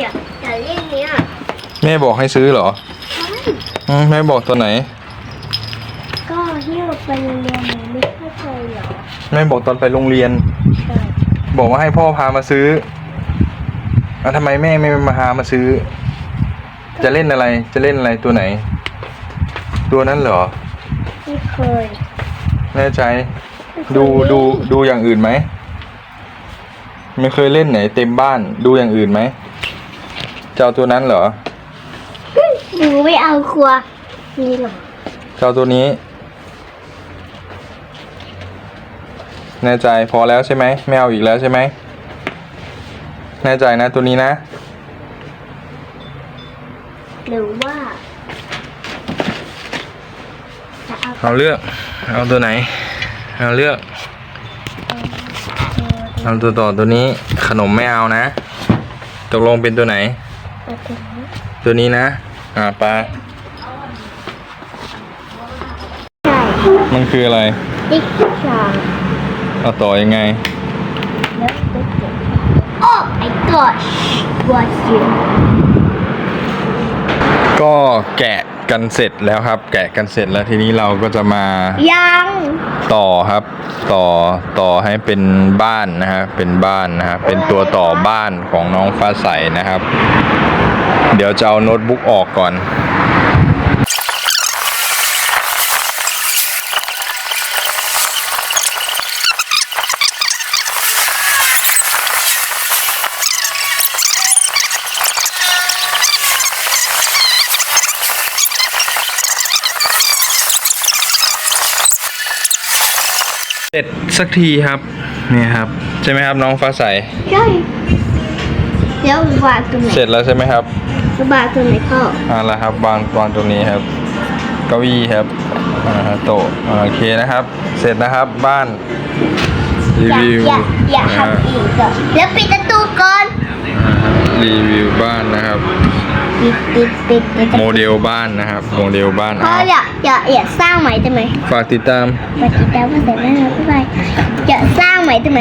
อย่าอย่าเล่นเนี้ยแม่บอกให้ซื้อเหรออืมแม่บอกตัวไหน ก็ที่เราไปโรงเรียนมันไม่เข้าใจเหรอแม่บอกตอนไปโรงเรียน ใช่บอกว่าให้พ่อพามาซื้ออะทำไมแม่ไม่มาพามาซื้อ จะเล่นอะไร จะเล่นอะไรตัวไหน ตัวนั้นเหรอ ไม่เคยแน่ใจ ไม่เคยดูเล่นดูดูอย่างอื่นไหม ไม่เคยเล่นไหน เต็มบ้าน ดูอย่างอื่นไหม จะเอาตัวนั้นเหรอหนูไม่เอาครัวนี่หรอจะเอาตัวนี้ แน่ใจพอแล้วใช่ไหมไม่เอาอีกแล้วใช่ไหมแน่ใจนะตัวนี้นะ หรือว่า จะเอาเอาเลือก เอาตัวไหน เอาเลือก เอาตัวต่อตัวนี้ขนมไม่เอานะ ตกลงเป็นตัวไหนเอา ตัวนี้ตัวนี้นะ อ่าปลาใช่มันคืออะไรติ๊กชางเอาต่อยังไงแล้วก็เก็บโอ้ my gosh what you ก็แกะ กันเสร็จแล้วครับ แกะกันเสร็จแล้วทีนี้เราก็จะมายังต่อครับ ต่อต่อให้เป็นบ้านนะฮะเป็นบ้านนะฮะเป็นตัวต่อบ้านของน้องฟ้าใสนะครับ เดี๋ยวจะเอาโน้ตบุ๊กออกก่อน เสร็จสักทีครับนี่ครับ ใช่ไหมครับน้องฟ้าใสใช่แล้ววางตรงไหนเสร็จแล้วใช่ไหมครับวางตรงไหนพ่ออ่าแล้วครับวางวางตรงนี้ครับเก้าอี้ครับอ่าฮะโต๊ะอ่าโอเคนะครับ เสร็จนะครับบ้านรีอย่าวิวอย่าอย่านะฮะทำอีกอะแล้วปิดประตูก่อน อ่าฮะรีวิวบ้านนะครับ ปิดปิดปิดปิดโมเดลบ้านนะครับโมเดลบ้านพ่ออะอย่าอยากอยากสร้างใหม่ได้ไหมฝากติดตามฝากติดตามมาแต่แม่นะบ๊ายบายอยากสร้างใหม่ได้ไหม